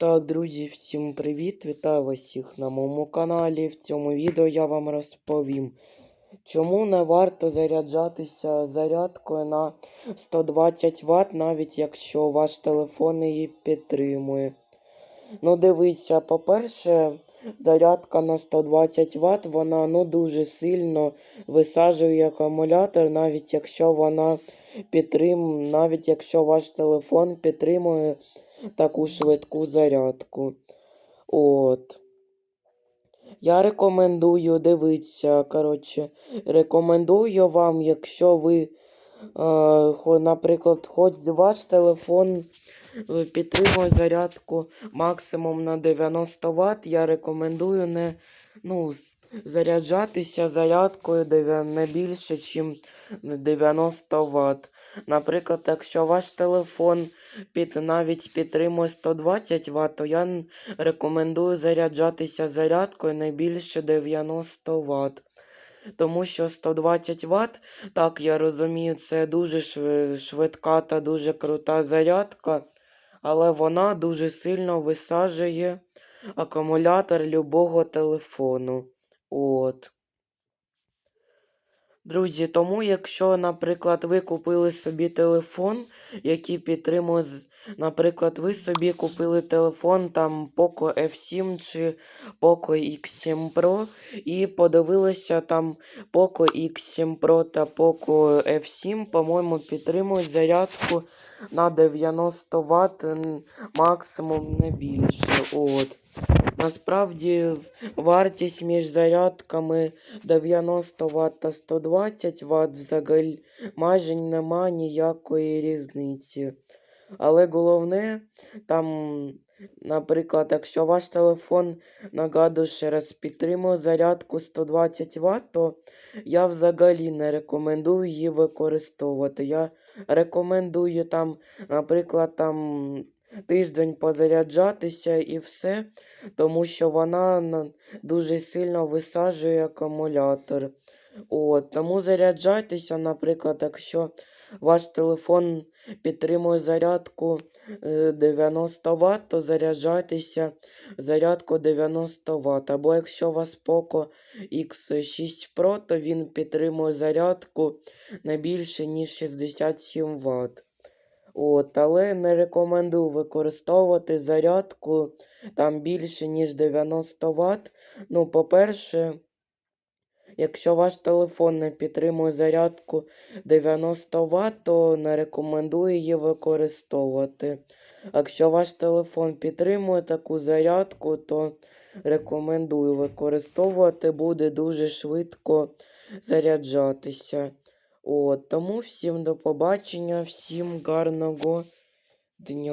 Так, друзі, всім привіт! Вітаю вас на моєму каналі. В цьому відео я вам розповім, чому не варто заряджатися зарядкою на 120 Вт, навіть якщо ваш телефон її підтримує. Ну, дивіться, по-перше, зарядка на 120 Вт, вона ну, дуже сильно висаджує акумулятор, навіть якщо вона підтрим... навіть якщо ваш телефон підтримує таку швидку зарядку. От. Я рекомендую дивитися, коротше, рекомендую вам, якщо ви, е, наприклад, хоч ваш телефон е, підтримує зарядку максимум на 90 Вт, я рекомендую не ну, заряджатися зарядкою не більше, ніж 90 Вт. Наприклад, якщо ваш телефон під, навіть підтримує 120 Вт, то я рекомендую заряджатися зарядкою не більше 90 Вт. Тому що 120 Вт, так я розумію, це дуже швидка та дуже крута зарядка, але вона дуже сильно висаджує акумулятор любого телефону. От. Друзі, тому якщо, наприклад, ви купили собі телефон, який підтримує, наприклад, ви собі купили телефон там Poco F7 чи Poco X7 Pro і подивилися там Poco X7 Pro та Poco F7, по-моєму, підтримують зарядку на 90 Вт, максимум не більше. От. Насправді вартість між зарядками 90 Вт та 120 Вт взагалі майже нема ніякої різниці. Але головне, там, наприклад, якщо ваш телефон, нагадую ще раз, підтримує зарядку 120 Вт, то я взагалі не рекомендую її використовувати. Я рекомендую там, наприклад, там тиждень позаряджатися і все, тому що вона дуже сильно висаджує акумулятор. От, тому заряджайтеся, наприклад, якщо ваш телефон підтримує зарядку е, 90 Вт, то заряджайтеся зарядку 90 Вт. Або якщо у вас Poco X6 Pro, то він підтримує зарядку не більше, ніж 67 Вт. От, але не рекомендую використовувати зарядку там більше, ніж 90 Вт. Ну, по-перше, якщо ваш телефон не підтримує зарядку 90 Вт, то не рекомендую її використовувати. Якщо ваш телефон підтримує таку зарядку, то рекомендую використовувати, буде дуже швидко заряджатися. От, тому всім до побачення, всім гарного дня.